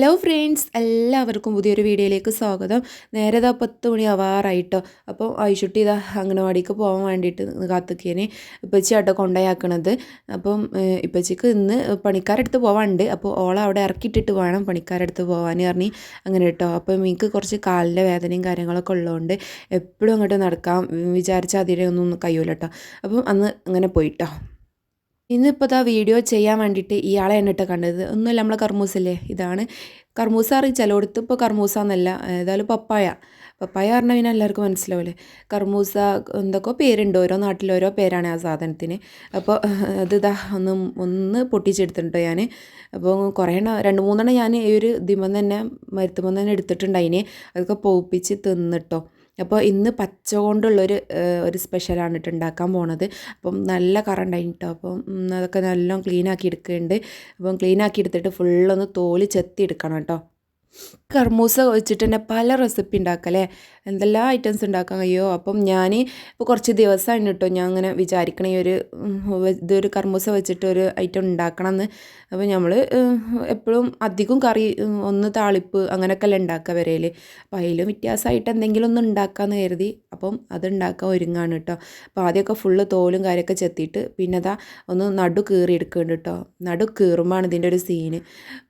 Hello friends എല്ലാവർക്കും പുതിയൊരു വീഡിയോയിലേക്ക് സ്വാഗതം. നേരെ ഇതാ പത്ത് മണി ആവാറായിട്ടോ. അപ്പോൾ ഐഷുട്ടി ഇതാ അംഗനവാടിക്ക് പോകാൻ വേണ്ടിയിട്ട് കാത്തുക്കേനെ. ഇപ്പച്ചി ആട്ടോ കൊണ്ടയാക്കണത്. അപ്പം ഇപ്പച്ചക്ക് ഇന്ന് പണിക്കാരടുത്ത് പോകാനുണ്ട് അപ്പോൾ ഓളെ അവിടെ ഇറക്കിയിട്ടിട്ട് വേണം പണിക്കാരടുത്ത് പോകാൻ പറഞ്ഞ് അങ്ങനെ കേട്ടോ. അപ്പം എനിക്ക് കുറച്ച് കാലിന്റെ വേദനയും കാര്യങ്ങളൊക്കെ ഉള്ളതുകൊണ്ട് എപ്പോഴും അങ്ങോട്ട് നടക്കാം വിചാരിച്ച അതിനെ ഒന്നും കേട്ടോ. അപ്പം അന്ന് അങ്ങനെ പോയിട്ടോ. ഇന്നിപ്പോൾ ഇതാ വീഡിയോ ചെയ്യാൻ വേണ്ടിയിട്ട് ഇയാളെ എന്നിട്ട് കണ്ടത്. ഒന്നുമില്ല നമ്മളെ കർമൂസല്ലേ ഇതാണ്. കർമൂസ അറിയി ചിലയിടത്ത് ഇപ്പോൾ കർമൂസ എന്നല്ല ഏതായാലും പപ്പായ. പപ്പായ പറഞ്ഞാൽ പിന്നെ എല്ലാവർക്കും മനസ്സിലാവില്ലേ കർമൂസ എന്തൊക്കെ പേരുണ്ട് ഓരോ നാട്ടിൽ ഓരോ പേരാണ് ആ സാധനത്തിന്. അപ്പോൾ അത് ഇതാ ഒന്ന് ഒന്ന് പൊട്ടിച്ചെടുത്തിട്ടുണ്ട് ഞാൻ അപ്പോൾ കുറേ എണ്ണം രണ്ട് മൂന്നെണ്ണം ഞാൻ ഈ ഒരു ദിമം തന്നെ മരുത്തുമ്പോൾ തന്നെ എടുത്തിട്ടുണ്ടായിന്. അതൊക്കെ പോപ്പിച്ച് തിന്നിട്ടോ. അപ്പോൾ ഇന്ന് പച്ച കൊണ്ടുള്ളൊരു ഒരു സ്പെഷ്യലാണ് ഇട്ട് ഉണ്ടാക്കാൻ പോണത്. അപ്പം നല്ല കറണ്ടായിന് കേട്ടോ അപ്പം അതൊക്കെ നല്ലോണം ക്ലീൻ ആക്കി എടുക്കുന്നുണ്ട് അപ്പം ക്ലീൻ ആക്കി എടുത്തിട്ട് ഫുള്ളൊന്ന് തോൽ ചെത്തി എടുക്കണം കേട്ടോ കർമൂസ വെച്ചിട്ട് തന്നെ പല റെസിപ്പി ഉണ്ടാക്കല്ലേ? എന്തെല്ലാം ഐറ്റംസ് ഉണ്ടാക്കാൻ കഴിയുമോ? അപ്പം ഞാൻ ഇപ്പോൾ കുറച്ച് ദിവസമാണ് കേട്ടോ ഞാൻ അങ്ങനെ വിചാരിക്കണ ഈ ഒരു ഇതൊരു കർമൂസ വെച്ചിട്ട് ഒരു ഐറ്റം ഉണ്ടാക്കണം എന്ന്. അപ്പോൾ നമ്മൾ എപ്പോഴും അധികം കറി ഒന്ന് താളിപ്പ് അങ്ങനെയൊക്കെ അല്ലേ ഉണ്ടാക്കുക വരയിൽ അപ്പോൾ അതിലും വ്യത്യാസമായിട്ട് എന്തെങ്കിലും ഒന്ന് ഉണ്ടാക്കാമെന്ന് കരുതി. അപ്പം അത് ഉണ്ടാക്കാൻ ഒരുങ്ങാണ് കേട്ടോ അപ്പോൾ ആദ്യമൊക്കെ ഫുള്ള് തോലും കാര്യമൊക്കെ ചെത്തിയിട്ട് പിന്നെ അതാ ഒന്ന് നടു കീറി എടുക്കുന്നുണ്ട് കേട്ടോ നടു കീറുമ്പോഴാണ് ഇതിന്റെ ഒരു സീന്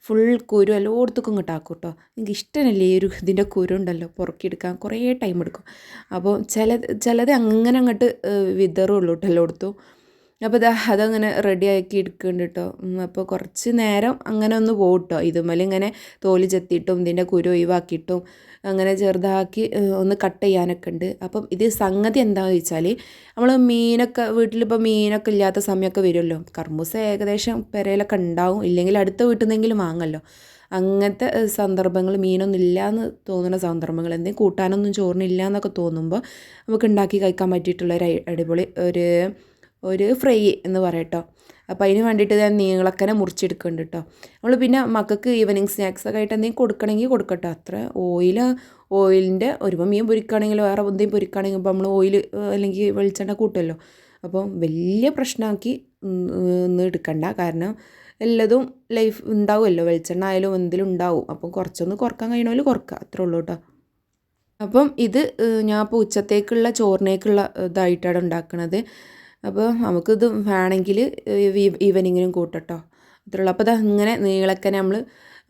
ഫുൾ കുരു എല്ലായിടത്തേക്കും ഇങ്ങോട്ട് ആക്കും കേട്ടോ നിങ്ങൾക്ക് ഇഷ്ടമല്ലേ ഈ ഒരു ഇതിന്റെ കുരുണ്ടല്ലോ? പുറക്കിയെടുക്കാൻ കുറേ ടൈം എടുക്കും അപ്പോൾ ചില ചിലത് അങ്ങനെ അങ്ങോട്ട് വിതറുള്ളൂ കേട്ടോ എല്ലായിടത്തും. അപ്പോൾ ഇതാ അതങ്ങനെ റെഡി ആക്കി എടുക്കുന്നുണ്ട് കേട്ടോ. അപ്പോൾ കുറച്ച് നേരം അങ്ങനെ ഒന്ന് പോകും കേട്ടോ. ഇതുമേലെ ഇങ്ങനെ തോൽ ചെത്തിയിട്ടും ഇതിന്റെ കുരു ഒഴിവാക്കിയിട്ടും അങ്ങനെ ചെറുതാക്കി ഒന്ന് കട്ട് ചെയ്യാനൊക്കെ ഉണ്ട്. അപ്പം ഇത് സംഗതി എന്താണെന്ന് വെച്ചാൽ നമ്മൾ മീനൊക്കെ വീട്ടിലിപ്പോൾ മീനൊക്കെ ഇല്ലാത്ത സമയമൊക്കെ വരുമല്ലോ. കർമ്മൂസ ഏകദേശം പെരയിലൊക്കെ ഉണ്ടാവും. ഇല്ലെങ്കിൽ അടുത്ത വീട്ടിൽ നിന്നെങ്കിലും വാങ്ങല്ലോ അങ്ങനത്തെ സന്ദർഭങ്ങൾ മീനൊന്നും എന്ന് തോന്നുന്ന സന്ദർഭങ്ങൾ എന്തെങ്കിലും കൂട്ടാനൊന്നും ചോറിനില്ല എന്നൊക്കെ തോന്നുമ്പോൾ നമുക്ക് ഉണ്ടാക്കി കഴിക്കാൻ പറ്റിയിട്ടുള്ള ഒരു അടിപൊളി ഒരു ഒരു ഫ്രൈ എന്ന് പറയട്ടോ. അപ്പോൾ അതിന് വേണ്ടിയിട്ട് ഞാൻ നീളക്കനെ മുറിച്ചെടുക്കുന്നുണ്ട് കേട്ടോ നമ്മൾ പിന്നെ മക്കൾക്ക് ഈവനിങ് സ്നാക്സ് ഒക്കെ ആയിട്ട് എന്തെങ്കിലും കൊടുക്കണമെങ്കിൽ കൊടുക്കട്ടോ. അത്ര ഓയിൽ ഓയിലിന്റെ ഒരുമ്പോൾ മീൻ പൊരിക്കുകയാണെങ്കിൽ വേറെ എന്തെങ്കിലും പൊരിക്കുകയാണെങ്കിൽ ഇപ്പോൾ നമ്മൾ ഓയിൽ അല്ലെങ്കിൽ വെളിച്ചെണ്ണ കൂട്ടുമല്ലോ. അപ്പോൾ വലിയ പ്രശ്നമാക്കി ഒന്നും എടുക്കണ്ട. കാരണം എല്ലതും ലൈഫ് ഉണ്ടാവുമല്ലോ. വെളിച്ചെണ്ണ ആയാലും എന്തെങ്കിലും ഉണ്ടാവും. അപ്പം കുറച്ചൊന്ന് കുറയ്ക്കാൻ കഴിയണമെങ്കിൽ കുറക്കുക. അത്രേ ഉള്ളൂ കേട്ടോ അപ്പം ഇത് ഞാൻ ഇപ്പോൾ ഉച്ചത്തേക്കുള്ള ചോറിനേക്കുള്ള ഇതായിട്ടാണ് ഉണ്ടാക്കുന്നത് അപ്പോൾ നമുക്കിത് വേണമെങ്കിൽ ഈവനിങ്ങിനും കൂട്ടട്ടോ അത്രേ ഉള്ളൂ. അപ്പോൾ ഇതാ ഇങ്ങനെ നീളക്കനെ നമ്മൾ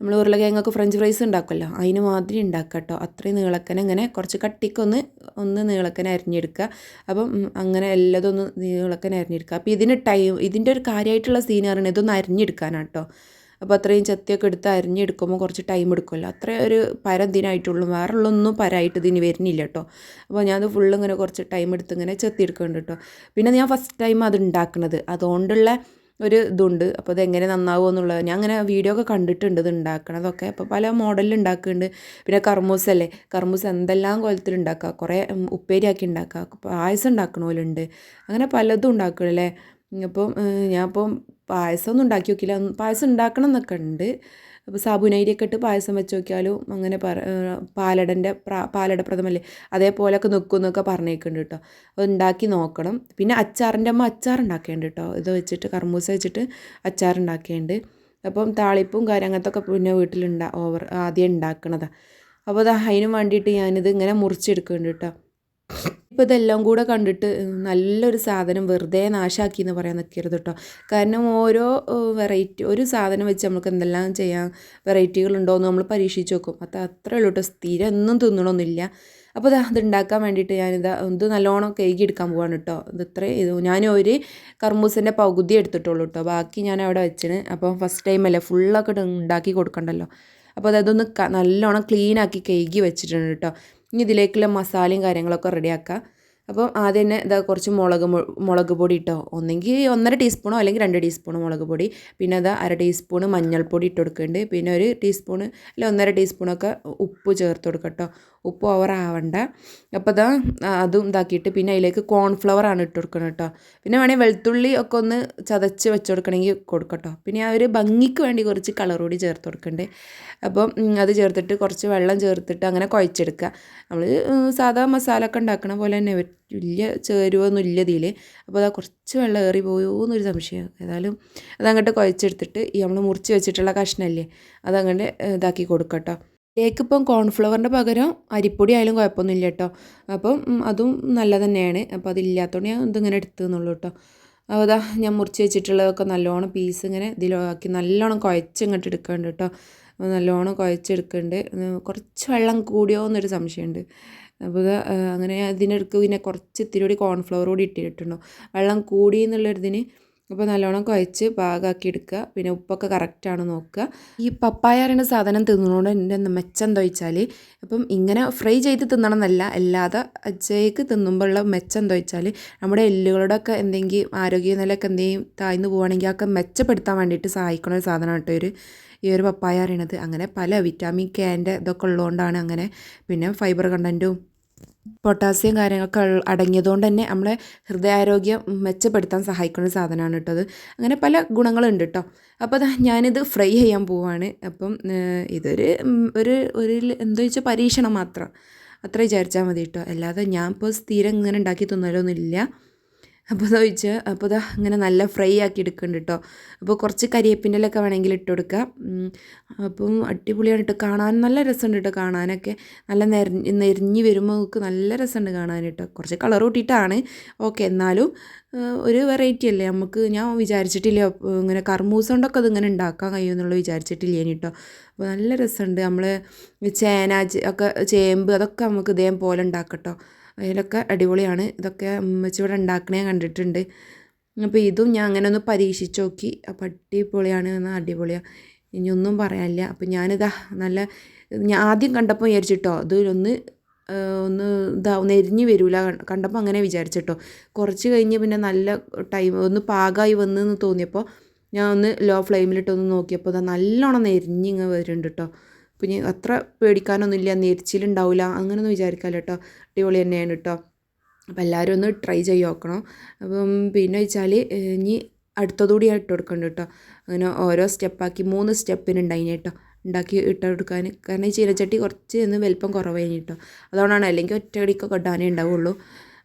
നമ്മൾ ഉരുളക്കിഴങ്ങൊക്കെ ഫ്രഞ്ച് ഫ്രൈസ് ഉണ്ടാക്കുമല്ലോ അതിന് മാതിരി ഉണ്ടാക്കുക കേട്ടോ. അത്രയും നീളക്കനെ ഇങ്ങനെ കുറച്ച് കട്ടിക്കൊന്ന് ഒന്ന് നീളക്കനെ അരിഞ്ഞെടുക്കുക. അപ്പം അങ്ങനെ എല്ലാതും ഒന്ന് നീളക്കനെ അരിഞ്ഞെടുക്കുക. അപ്പോൾ ഇതിന് ടൈം ഇതിന്റെ ഒരു കാര്യമായിട്ടുള്ള സീൻ പറയുന്നത് ഇതൊന്ന് അരിഞ്ഞെടുക്കാനാണ് കേട്ടോ. അപ്പോൾ അത്രയും ചത്തിയൊക്കെ എടുത്ത് അരിഞ്ഞെടുക്കുമ്പോൾ കുറച്ച് ടൈം എടുക്കുമല്ലോ. അത്ര ഒരു പരം ഇതിനായിട്ടുള്ളൂ. വേറെയുള്ളൊന്നും പരമായിട്ട് ഇതിന് വരുന്നില്ല കേട്ടോ. അപ്പോൾ ഞാനത് ഫുള്ള് ഇങ്ങനെ കുറച്ച് ടൈം എടുത്ത് ഇങ്ങനെ ചെത്തി എടുക്കുന്നുണ്ട് കേട്ടോ. പിന്നെ ഞാൻ ഫസ്റ്റ് ടൈം അത് ഉണ്ടാക്കുന്നത്. അതുകൊണ്ടുള്ള ഒരു ഇതുണ്ട്. അപ്പോൾ അതെങ്ങനെ നന്നാവുമോ എന്നുള്ളത്. ഞാൻ അങ്ങനെ വീഡിയോ ഒക്കെ കണ്ടിട്ടുണ്ട് ഇത് ഉണ്ടാക്കണതൊക്കെ അപ്പോൾ പല മോഡലിൽ ഉണ്ടാക്കുന്നുണ്ട് പിന്നെ കർമൂസ് അല്ലേ? കർമൂസ് എന്തെല്ലാം കോലത്തിൽ ഉണ്ടാക്കുക കുറേ ഉപ്പേരിയാക്കി ഉണ്ടാക്കുക പായസം ഉണ്ടാക്കണ പോലെ ഉണ്ട് അങ്ങനെ പലതും ഉണ്ടാക്കണല്ലേ അപ്പം ഞാനിപ്പം ഞാൻ അപ്പം പായസം ഒന്നും ഉണ്ടാക്കി നോക്കില്ല. പായസം ഉണ്ടാക്കണം എന്നൊക്കെ ഉണ്ട് അപ്പോൾ സാബുനൈരിയൊക്കെ ഇട്ട് പായസം വെച്ച് നോക്കിയാലും അങ്ങനെ പറ പാലടന്റെ പാലട പ്രഥമല്ലേ? അതേപോലെയൊക്കെ നിൽക്കും എന്നൊക്കെ പറഞ്ഞേക്കുന്നുണ്ട് കേട്ടോ. അത് ഉണ്ടാക്കി നോക്കണം. പിന്നെ അച്ചാറിന്റെ അമ്മ അച്ചാർ ഉണ്ടാക്കേണ്ട കേട്ടോ. ഇത് വെച്ചിട്ട് കർമൂസ വെച്ചിട്ട് അച്ചാർ ഉണ്ടാക്കേണ്ട അപ്പം താളിപ്പും കാര്യം പിന്നെ വീട്ടിലുണ്ടാ ഓവർ ആദ്യം ഉണ്ടാക്കണതാണ് അപ്പോൾ അത് അതിന് വേണ്ടിയിട്ട് ഞാനിത് ഇങ്ങനെ മുറിച്ചെടുക്കുന്നുണ്ട് കേട്ടോ. ഇപ്പോൾ ഇതെല്ലാം കൂടെ കണ്ടിട്ട് നല്ലൊരു സാധനം വെറുതെ നാശാക്കി എന്ന് പറയാൻ നിൽക്കരുത് കേട്ടോ കാരണം ഓരോ വെറൈറ്റി ഒരു സാധനം വെച്ച് നമുക്ക് എന്തെല്ലാം ചെയ്യാം വെറൈറ്റികളുണ്ടോ എന്ന് നമ്മൾ പരീക്ഷിച്ച് നോക്കും. അത് അത്രേ ഉള്ളൂ കേട്ടോ സ്ഥിരം ഒന്നും തിന്നണമെന്നില്ല അപ്പോൾ അത് ഉണ്ടാക്കാൻ വേണ്ടിയിട്ട് ഞാനിത് ഇത് നല്ലോണം കഴുകി എടുക്കാൻ പോവാണ് കേട്ടോ ഇത് ഇത്ര ഇത് ഞാൻ ഒരു കർമൂസിന്റെ പകുതി എടുത്തിട്ടുള്ളൂ കേട്ടോ ബാക്കി ഞാൻ അവിടെ വെച്ചിന്. അപ്പോൾ ഫസ്റ്റ് ടൈം അല്ലേ ഫുള്ളൊക്കെ ഉണ്ടാക്കി കൊടുക്കണ്ടല്ലോ. അപ്പോൾ അതൊന്ന് നല്ലോണം ക്ലീനാക്കി കഴുകി വെച്ചിട്ടുണ്ട് കേട്ടോ ഇനി ഇതിലേക്കുള്ള മസാലയും കാര്യങ്ങളൊക്കെ റെഡിയാക്കുക അപ്പോൾ ആദ്യം തന്നെ ഇതാ കുറച്ച് മുളക് മുളക് പൊടി ഇട്ടോ. ഒന്നെങ്കിൽ ഒന്നര ടീസ്പൂണോ അല്ലെങ്കിൽ രണ്ട് ടീസ്പൂണോ മുളക് പൊടി. പിന്നെ അത് അര ടീസ്പൂൺ മഞ്ഞൾപ്പൊടി ഇട്ട് കൊടുക്കുന്നുണ്ട് പിന്നെ ഒരു ടീസ്പൂണ് അല്ലെങ്കിൽ ഒന്നര ടീസ്പൂണൊക്കെ ഉപ്പ് ചേർത്ത് കൊടുക്കട്ടോ കേട്ടോ ഉപ്പ് ഓവർ ആവണ്ട. അപ്പോൾ ആ, അതും ഇതാക്കിയിട്ട് പിന്നെ അതിലേക്ക് കോൺഫ്ലവർ ആണ് ഇട്ട് കൊടുക്കണം കേട്ടോ പിന്നെ വേണമെങ്കിൽ വെളുത്തുള്ളി ഒക്കെ ഒന്ന് ചതച്ച് വെച്ച് കൊടുക്കണമെങ്കിൽ കൊടുക്കട്ടോ പിന്നെ ആ ഒരു ഭംഗിക്ക് വേണ്ടി കുറച്ച് കളർ കൂടി ചേർത്ത് കൊടുക്കണ്ടേ. അപ്പം അത് ചേർത്തിട്ട് കുറച്ച് വെള്ളം ചേർത്തിട്ട് അങ്ങനെ കുഴച്ചെടുക്കുക നമ്മൾ സാധാ മസാല ഒക്കെ ഉണ്ടാക്കണ പോലെ തന്നെ വലിയ ചേരുവൊന്നും ഇല്ല ഇതിൽ അപ്പോൾ അതാ കുറച്ച് വെള്ളം ഏറി പോയോ എന്നൊരു സംശയം. ഏതായാലും അതങ്ങോട്ട് കുഴച്ചെടുത്തിട്ട് ഈ നമ്മൾ മുറിച്ച് വെച്ചിട്ടുള്ള കഷ്ണമല്ലേ അതങ്ങനെ ഇതാക്കി കൊടുക്കട്ടോ. ഇതിലേക്ക് ഇപ്പം കോൺഫ്ലവറിന്റെ പകരം അരിപ്പൊടി ആയാലും കുഴപ്പമൊന്നുമില്ല കേട്ടോ അപ്പം അതും നല്ല തന്നെയാണ് അപ്പോൾ അതില്ലാത്തതുകൊണ്ട് ഞാൻ ഇതിങ്ങനെ എടുത്തു എന്നുള്ളൂ കേട്ടോ അപ്പോൾ അതാ ഞാൻ മുറിച്ച് വെച്ചിട്ടുള്ളതൊക്കെ നല്ലോണം പീസ് ഇങ്ങനെ ഇതിലാക്കി നല്ലോണം കുഴച്ച് ഇങ്ങോട്ട് എടുക്കേണ്ട കേട്ടോ നല്ലോണം കുഴച്ചെടുക്കുന്നുണ്ട് കുറച്ച് വെള്ളം കൂടിയോ എന്നൊരു സംശയമുണ്ട് അപ്പോൾ അങ്ങനെ അതിനിടയ്ക്ക് പിന്നെ കുറച്ച് ഇത്തിരി കൂടി കോൺഫ്ലവർ കൂടി ഇട്ടിട്ടുണ്ടാവും. വെള്ളം കൂടി എന്നുള്ളൊരിതിന് അപ്പോൾ നല്ലോണം കുഴച്ച് പാകമാക്കി എടുക്കുക. പിന്നെ ഉപ്പൊക്കെ കറക്റ്റാണ് നോക്കുക. ഈ പപ്പായ പറയുന്ന സാധനം തിന്നുന്നതുകൊണ്ട് എന്റെ മെച്ചം എന്താ വെച്ചാൽ അപ്പം ഇങ്ങനെ ഫ്രൈ ചെയ്ത് തിന്നണം എന്നല്ല അല്ലാതെ അച്ചയ്ക്ക് തിന്നുമ്പോഴുള്ള മെച്ചം എന്താ വെച്ചാൽ നമ്മുടെ എല്ലുകളുടെയൊക്കെ എന്തെങ്കിലും ആരോഗ്യനിലയൊക്കെ എന്തെങ്കിലും താഴ്ന്നു പോവുകയാണെങ്കിൽ അതൊക്കെ മെച്ചപ്പെടുത്താൻ വേണ്ടിയിട്ട് സഹായിക്കുന്ന ഒരു സാധനമാണ് കേട്ടോ ഒരു ഈ ഒരു പപ്പായ അറിയണത് അങ്ങനെ പല വിറ്റാമിൻ കെന്റെ ഇതൊക്കെ ഉള്ളതുകൊണ്ടാണ് അങ്ങനെ പിന്നെ ഫൈബർ കണ്ടന്റും പൊട്ടാസ്യം കാര്യങ്ങളൊക്കെ അടങ്ങിയതുകൊണ്ട് തന്നെ നമ്മളെ ഹൃദയാരോഗ്യം മെച്ചപ്പെടുത്താൻ സഹായിക്കുന്ന സാധനമാണ് കേട്ടോ അത്. അങ്ങനെ പല ഗുണങ്ങളുണ്ട് കേട്ടോ. അപ്പോൾ അതാ ഞാനിത് ഫ്രൈ ചെയ്യാൻ പോവാണ്. അപ്പം ഇതൊരു ഒരു ഒരു എന്താ വെച്ചാൽ പരീക്ഷണം മാത്രം. അത്ര വിചാരിച്ചാൽ മതി കേട്ടോ. അല്ലാതെ ഞാൻ ഇപ്പോൾ സ്ഥിരം ഇങ്ങനെ ഉണ്ടാക്കി തിന്നലൊന്നുമില്ല. അപ്പോൾ ഇതാ ചോദിച്ചാൽ അപ്പോൾ ഇതാ ഇങ്ങനെ നല്ല ഫ്രൈ ആക്കി എടുക്കുന്നുണ്ട് കേട്ടോ അപ്പോൾ കുറച്ച് കരിയേപ്പിന്റെലൊക്കെ വേണമെങ്കിൽ ഇട്ട് കൊടുക്കുക അപ്പം അടിപൊളിയാണ് കേട്ടോ കാണാൻ നല്ല രസമുണ്ട് കേട്ടോ കാണാനൊക്കെ. നല്ല നെരഞ്ഞ് നെരിഞ്ഞ് വരുമ്പോൾ നമുക്ക് നല്ല രസമുണ്ട് കാണാൻ കേട്ടോ കുറച്ച് കളർ കൂട്ടിയിട്ടാണ്. ഓക്കെ എന്നാലും ഒരു വെറൈറ്റി അല്ലേ? നമുക്ക് ഞാൻ വിചാരിച്ചിട്ടില്ല. ഇങ്ങനെ കർമൂസ കൊണ്ടൊക്കെ അതിങ്ങനെ ഉണ്ടാക്കാൻ കഴിയും എന്നുള്ളത് വിചാരിച്ചിട്ടില്ല കേട്ടോ അപ്പോൾ നല്ല രസമുണ്ട്. നമ്മൾ ചേന ഒക്കെ ചേമ്പ് അതൊക്കെ നമുക്ക് ഇതേപോലെ ഉണ്ടാക്കട്ടോ അതിലൊക്കെ അടിപൊളിയാണ്. ഇതൊക്കെ ഉമ്മച്ചി ഇവിടെ ഉണ്ടാക്കണേ കണ്ടിട്ടുണ്ട്. അപ്പോൾ ഇതും ഞാൻ അങ്ങനെ ഒന്ന് പരീക്ഷിച്ച് നോക്കി. അപ്പോൾ അടിപൊളിയാണ് എന്നാൽ അടിപൊളിയാണ് ഇനി ഒന്നും പറയാനില്ല. അപ്പോൾ ഞാനിതാ നല്ല ഞാൻ ആദ്യം കണ്ടപ്പോൾ വിചാരിച്ചിട്ടോ ഇതിലൊന്ന് ഒന്ന് ഒന്ന് ഇതാവുന്ന എരിഞ്ഞ് വരില്ല കണ്ടപ്പോൾ അങ്ങനെ വിചാരിച്ചിട്ടോ. കുറച്ച് കഴിഞ്ഞ് പിന്നെ നല്ല ടൈം ഒന്ന് പാകമായി വന്നെന്ന് തോന്നിയപ്പോൾ ഞാൻ ഒന്ന് ലോ ഫ്ലെയിമിലിട്ടൊന്ന് നോക്കിയപ്പോൾ ഇതാ നല്ലോണം എരിഞ്ഞിങ്ങ് വരുന്നുണ്ട് കേട്ടോ പിന്നെ അത്ര പേടിക്കാനൊന്നുമില്ല നെരിച്ചിലുണ്ടാവില്ല അങ്ങനെയൊന്നും വിചാരിക്കാമല്ലോ കേട്ടോ. അടിപൊളി തന്നെയാണ് കേട്ടോ. അപ്പോൾ എല്ലാവരും ഒന്ന് ട്രൈ ചെയ്ത് നോക്കണം. അപ്പം പിന്നെ വെച്ചാൽ ഇനി അടുത്തതുകൂടി ഇട്ട് കൊടുക്കുന്നുണ്ട് കേട്ടോ. അങ്ങനെ ഓരോ സ്റ്റെപ്പാക്കി മൂന്ന് സ്റ്റെപ്പിനുണ്ടായിന് കേട്ടോ. ഉണ്ടാക്കി ഇട്ട് കൊടുക്കാൻ. കാരണം ഈ ചീരച്ചട്ടി കുറച്ച് ഒന്ന് വലിപ്പം കുറവായിന് കേട്ടോ. അതുകൊണ്ടാണ് അല്ലെങ്കിൽ ഒറ്റയടിക്കൊക്കെ ഇടാനേ ഉണ്ടാവുള്ളൂ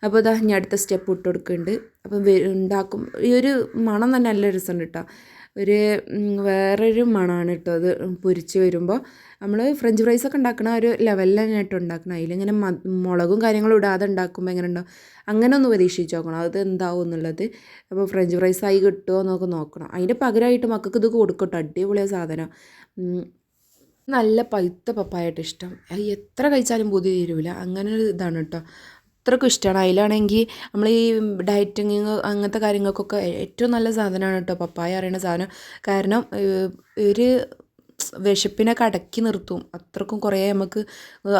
അപ്പോൾ ഇതാ ഞാൻ അടുത്ത സ്റ്റെപ്പ് ഇട്ട് കൊടുക്കുന്നുണ്ട് അപ്പം ഉണ്ടാക്കും ഈ ഒരു മണം തന്നെ നല്ല രസമുണ്ട് കേട്ടോ. ഒരു വേറൊരു മണമാണ് കേട്ടോ അത് പൊരിച്ച് വരുമ്പോൾ നമ്മൾ ഫ്രഞ്ച് ഫ്രൈസ് ഒക്കെ ഉണ്ടാക്കണ ഒരു ലെവലിൽ തന്നെ ആയിട്ട് ഉണ്ടാക്കണം. അതിലിങ്ങനെ മുളകും കാര്യങ്ങളും ഇടാതെ ഉണ്ടാക്കുമ്പോൾ എങ്ങനെ ഉണ്ടാവും? അങ്ങനെ ഒന്ന് പരീക്ഷിച്ച് നോക്കണം. അത് എന്താവും എന്നുള്ളത്. അപ്പോൾ ഫ്രഞ്ച് ഫ്രൈസ് ആയി കിട്ടുമോ എന്നൊക്കെ നോക്കണം. അതിന്റെ പകരമായിട്ട് മക്കൾക്ക് ഇത് കൊടുക്കട്ടോ. അടിപൊളിയ സാധനം. നല്ല പഴുത്ത പപ്പായായിട്ട് ഇഷ്ടം. എത്ര കഴിച്ചാലും പുതിയ തീരൂല. അങ്ങനെ ഒരു ഇതാണ് കേട്ടോ അത്രക്കും ഇഷ്ടമാണ് അതിലാണെങ്കിൽ നമ്മൾ ഈ ഡയറ്റിങ് അങ്ങനത്തെ കാര്യങ്ങൾക്കൊക്കെ ഏറ്റവും നല്ല സാധനമാണ് കേട്ടോ പപ്പായ അറിയണ സാധനം. കാരണം ഒരു വിശപ്പിനെ കടക്കി നിർത്തും. അത്രക്കും കുറേ നമുക്ക്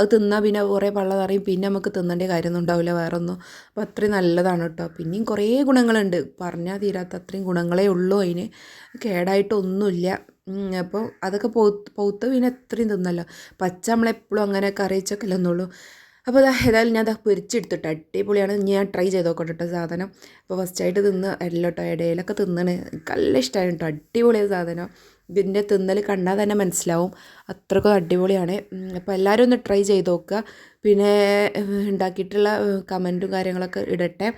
അത് തിന്നാൽ പിന്നെ കുറേ പള്ള നിറയും പിന്നെ നമുക്ക് തിന്നേണ്ട കാര്യമൊന്നും ഉണ്ടാവില്ല വേറെ ഒന്നും അത്രയും നല്ലതാണ് കേട്ടോ പിന്നെയും കുറേ ഗുണങ്ങളുണ്ട്. പറഞ്ഞാൽ തീരാത്ത അത്രയും ഗുണങ്ങളേ ഉള്ളൂ അതിന്. കേടായിട്ടൊന്നുമില്ല. അപ്പോൾ അതൊക്കെ പൗത്ത് പോത്ത് പിന്നെ എത്രയും തിന്നല്ലോ. പച്ച നമ്മളെപ്പോഴും അങ്ങനെ കറി വെച്ചൊക്കെ ഒന്നുള്ളൂ അപ്പോൾ അത് ഏതായാലും ഞാൻ അത് പൊരിച്ചെടുത്തിട്ട് അടിപൊളിയാണ്. ഞാൻ ട്രൈ ചെയ്ത് നോക്കട്ടെ കേട്ടോ സാധനം. അപ്പോൾ ഫസ്റ്റായിട്ട് തിന്ന് എല്ലോട്ടോ ഇടയിലൊക്കെ തിന്നണ്. നല്ല ഇഷ്ടമാണ് കേട്ടോ. അടിപൊളിയായ സാധനം. ഇതിന്റെ തിന്നൽ കണ്ടാൽ തന്നെ മനസ്സിലാവും. അത്രക്കും അടിപൊളിയാണ്. അപ്പോൾ എല്ലാവരും ഒന്ന് ട്രൈ ചെയ്ത് നോക്കുക പിന്നെ ഉണ്ടാക്കിയിട്ടുള്ള കമന്റും കാര്യങ്ങളൊക്കെ ഇടട്ടെ.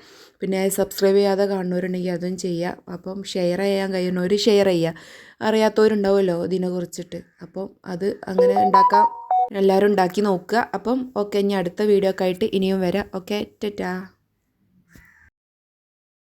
പിന്നെ സബ്സ്ക്രൈബ് ചെയ്യാതെ കാണുന്നവരുണ്ടെങ്കിൽ അതും ചെയ്യുക. അപ്പം ഷെയർ ചെയ്യാൻ കഴിയുന്നവർ ഷെയർ ചെയ്യുക. അറിയാത്തവരുണ്ടാവുമല്ലോ ഇതിനെ കുറിച്ചിട്ട്. അപ്പം അത് അങ്ങനെ ഉണ്ടാക്കാം. എല്ലാവരും ഉണ്ടാക്കി നോക്കുക. അപ്പം ഓക്കെ ഇനി അടുത്ത വീഡിയോ ഒക്കെ ആയിട്ട് ഇനിയും വരാം. Okay tata.